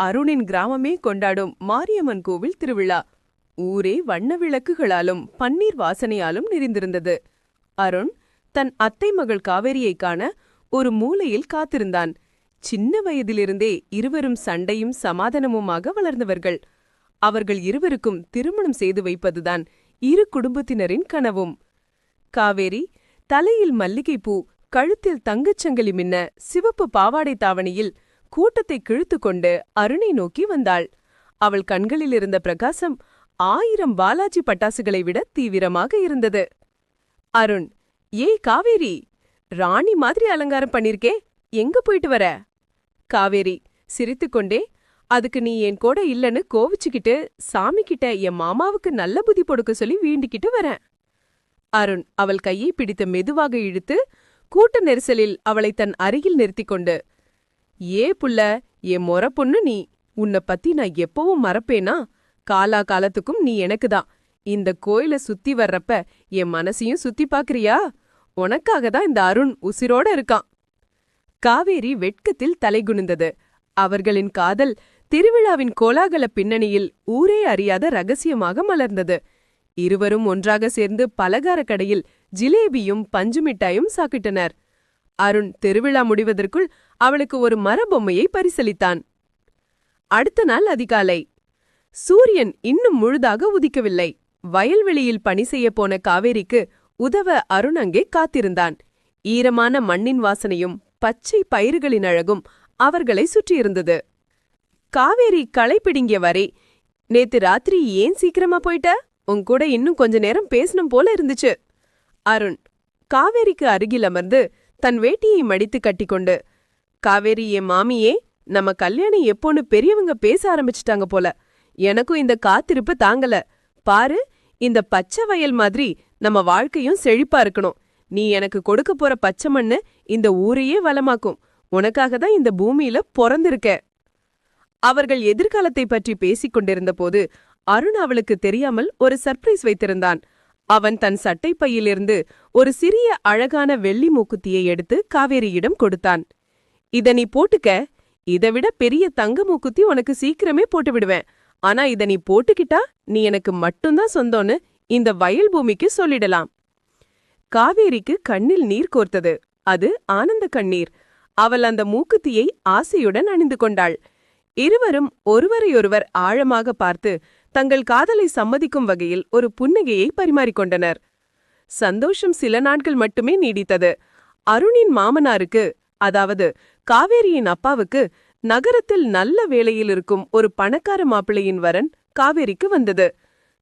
அருணின் கிராமமே கொண்டாடும் மாரியம்மன் கோவில் திருவிழா. ஊரே வண்ண விளக்குகளாலும் பன்னீர் வாசனையாலும் நிறைந்திருந்தது. அருண் தன் அத்தை மகள் காவேரியைக் காண ஒரு மூலையில் காத்திருந்தான். சின்ன வயதிலிருந்தே இருவரும் சண்டையும் சமாதானமுமாக வளர்ந்தவர்கள். அவர்கள் இருவருக்கும் திருமணம் செய்து வைப்பதுதான் இரு குடும்பத்தினரின் கனவும். காவேரி தலையில் மல்லிகைப்பூ கழுத்தில் தங்கச்சங்கிலி மின்ன சிவப்பு பாவாடை தாவணியில் கூட்டத்தை கிழித்துக்கொண்டு அருணை நோக்கி வந்தாள். அவள் கண்களில் இருந்த பிரகாசம் ஆயிரம் பாலாஜி பட்டாசுகளை விட தீவிரமாக இருந்தது. அருண் ஏய் காவேரி ராணி மாதிரி அலங்காரம் பண்ணிருக்கே எங்க போயிட்டு வர? காவேரி சிரித்துக்கொண்டே அதுக்கு நீ என் கூட இல்லன்னு கோவிச்சுக்கிட்டு சாமி கிட்ட என் மாமாவுக்கு நல்ல புதி பொடுக்க சொல்லி வீண்டிக்கிட்டு வரேன். அருண் அவள் கையை பிடித்து மெதுவாக இழுத்து கூட்ட நெரிசலில் அவளை தன் அருகில் நிறுத்திக் கொண்டு ஏ புள்ள என் மொற பொண்ணு நீ. உன்னை பத்தி நான் எப்பவும் மறப்பேனா? காலா காலத்துக்கும் நீ எனக்குதான். இந்த கோயில சுத்தி வர்றப்ப என் மனசையும் சுத்தி பாக்குறியா? உனக்காக தான் இந்த அருண் உசிரோட இருக்கான். காவேரி வெட்கத்தில் தலைகுனிந்தது அவர்களின் காதல் திருவிழாவின் கோலாகல பின்னணியில் ஊரே அறியாத ரகசியமாக மலர்ந்தது. இருவரும் ஒன்றாக சேர்ந்து பலகார கடையில் ஜிலேபியும் பஞ்சு மிட்டாயும் சாப்பிட்டனர். அருண் திருவிழா முடிவதற்குள் அவளுக்கு ஒரு மரபொம்மையை பரிசளித்தான். அடுத்த நாள் அதிகாலை. சூரியன் இன்னும் முழுதாக உதிக்கவில்லை. வயல்வெளியில் பணி செய்யப் போன காவேரிக்கு உதவ அருண் அங்கே காத்திருந்தான். ஈரமான மண்ணின் வாசனையும் பச்சை பயிர்களின் அழகும் அவர்களை சுற்றியிருந்தது. காவேரி களை பிடுங்கிய வரை நேத்து ராத்திரி ஏன் சீக்கிரமா போயிட்ட? உன் கூட இன்னும் கொஞ்ச நேரம் பேசணும் போல இருந்துச்சு. அருண் காவேரிக்கு அருகில் அமர்ந்து தன் வேட்டியை மடித்து கட்டிக்கொண்டு காவேரி என் மாமியே நம்ம கல்யாணம் எப்போன்னு பெரியவங்க பேச ஆரம்பிச்சிட்டாங்க போல. எனக்கும் இந்த காத்திருப்பு தாங்கல. பாரு இந்த பச்சை வயல் மாதிரி நம்ம வாழ்க்கையும் செழிப்பா இருக்கணும். நீ எனக்கு கொடுக்க போற பச்சை மண்ணு இந்த ஊரையே வளமாக்கும். உனக்காக தான் இந்த பூமியில பொறந்திருக்க அவர்கள் எதிர்காலத்தை பற்றி பேசிக் கொண்டிருந்தபோது அருண் அவளுக்கு தெரியாமல் ஒரு சர்ப்ரைஸ் வைத்திருந்தான். அவன் தன் சட்டை பையிலிருந்து ஒரு சிறிய அழகான வெள்ளி மூக்குத்தியை எடுத்து காவேரியிடம் கொடுத்தான். இத நீ போட்டுக்க. இதை விட பெரிய தங்க மூக்குத்தி உனக்கு சீக்கிரமே போட்டு விடுவேன். ஆனா இத நீ போட்டுக்கிட்டா நீ எனக்கு மட்டும்தான் சொந்தம்னு இந்த வயல் பூமிக்கு சொல்லிடலாம். காவேரிக்கு கண்ணில் நீர் கோர்த்தது. அது ஆனந்த கண்ணீர். அவள் அந்த மூக்குத்தியை ஆசையுடன் அணிந்து கொண்டாள். இருவரும் ஒருவரையொருவர் ஆழமாக பார்த்து தங்கள் காதலை சம்மதிக்கும் வகையில் ஒரு புன்னகையை பரிமாறிக்கொண்டனர். சந்தோஷம் சில நாட்கள் மட்டுமே நீடித்தது. அருணின் மாமனாருக்கு அதாவது காவேரியின் அப்பாவுக்கு நகரத்தில் நல்ல வேலையில் இருக்கும் ஒரு பணக்கார மாப்பிள்ளையின் வரன் காவேரிக்கு வந்தது.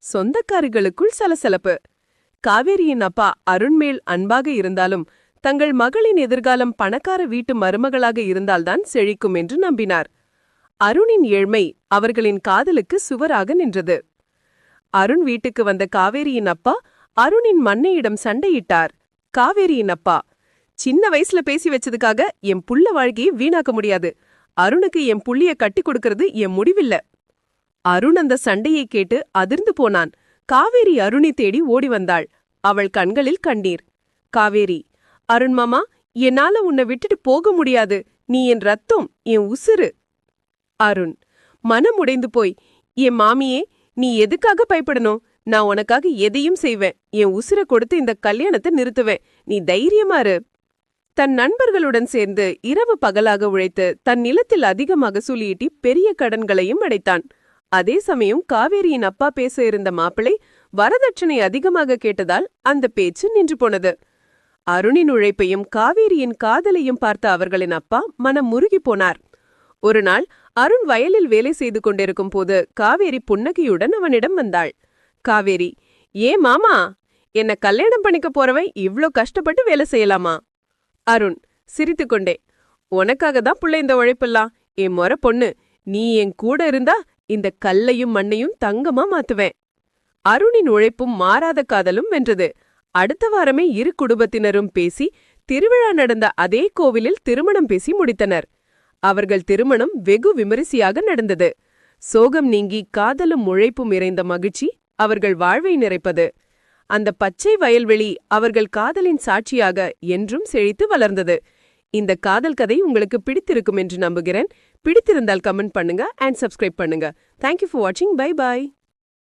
சொந்தக்காரர்களுக்குள் சலசலப்பு. காவேரியின் அப்பா அருண்மேல் அன்பாக இருந்தாலும் தங்கள் மகளின் எதிர்காலம் பணக்கார வீட்டு மருமகளாக இருந்தால்தான் செழிக்கும் என்று நம்பினார். அருணின் ஏழ்மை அவர்களின் காதலுக்கு சுவராக நின்றது. அருண் வீட்டுக்கு வந்த காவேரியின் அப்பா அருணின் மன்னையிடம் சண்டையிட்டார். காவேரியின் அப்பா சின்ன வயசுல பேசி வச்சதுக்காக என் புள்ள வாழ்க்கையை வீணாக்க முடியாது. அருணுக்கு என் புள்ளிய கட்டி கொடுக்கறது என் முடிவில்ல. அருண் அந்த சண்டையை கேட்டு அதிர்ந்து போனான். காவேரி அருணி தேடி ஓடி வந்தாள். அவள் கண்களில் கண்ணீர். காவேரி அருண்மாமா என்னால உன்னை விட்டுட்டு போக முடியாது. நீ என் ரத்தம் என் உசுரு அருண் மனம் உடைந்து போய் என் மாமியே நீ எதுக்காக பயப்படணும்? நான் உனக்காக எதையும் செய்வேன். என் உசுர கொடுத்து இந்த கல்யாணத்தை நிறுத்துவேன் நீ தைரியமா இரு. தன் நண்பர்களுடன் சேர்ந்து இரவு பகலாக உழைத்து தன் நிலத்தில் அதிகமாக சுழியிட்டி பெரிய கடன்களையும் அடைத்தான். அதே சமயம் காவேரியின் அப்பா பேச இருந்த மாப்பிளை வரதட்சணை அதிகமாக கேட்டதால் அந்த பேச்சு நின்று போனது. அருணின் உழைப்பையும் காவேரியின் காதலையும் பார்த்த அவர்களின் அப்பா மனம் முருகி போனார். ஒரு நாள் அருண் வயலில் வேலை செய்து கொண்டிருக்கும் போது காவேரி புன்னகையுடன் அவனிடம் வந்தாள். காவேரி ஏ மாமா என்ன கல்யாணம் பண்ணிக்க போறவன் இவ்ளோ கஷ்டப்பட்டு வேலை செய்யலாமா? அருண் சிரித்துக்கொண்டே உனக்காக தான் புள்ள இந்த உழைப்பெல்லாம். என் மொற பொண்ணு நீ என் கூட இருந்தா இந்த கல்லையும் மண்ணையும் தங்கமா மாத்துவேன். அருணின் உழைப்பும் மாறாத காதலும் வென்றது. அடுத்த வாரமே இரு குடும்பத்தினரும் பேசி திருவிழா நடந்த அதே கோவிலில் திருமணம் பேசி முடித்தனர். அவர்கள் திருமணம் வெகு விமரிசையாக நடந்தது. சோகம் நீங்கி காதலும் உழைப்பும் இறைந்த மகிழ்ச்சி அவர்கள் வாழ்வை நிறைப்பது. அந்த பச்சை வயல்வெளி அவர்கள் காதலின் சாட்சியாக என்றும் செழித்து வளர்ந்தது. இந்த காதல் கதை உங்களுக்கு பிடித்திருக்கும் என்று நம்புகிறேன். பிடித்திருந்தால் கமெண்ட் பண்ணுங்க அண்ட் சப்ஸ்கிரைப் பண்ணுங்க. தேங்க்யூ ஃபார் வாட்சிங் பை பாய்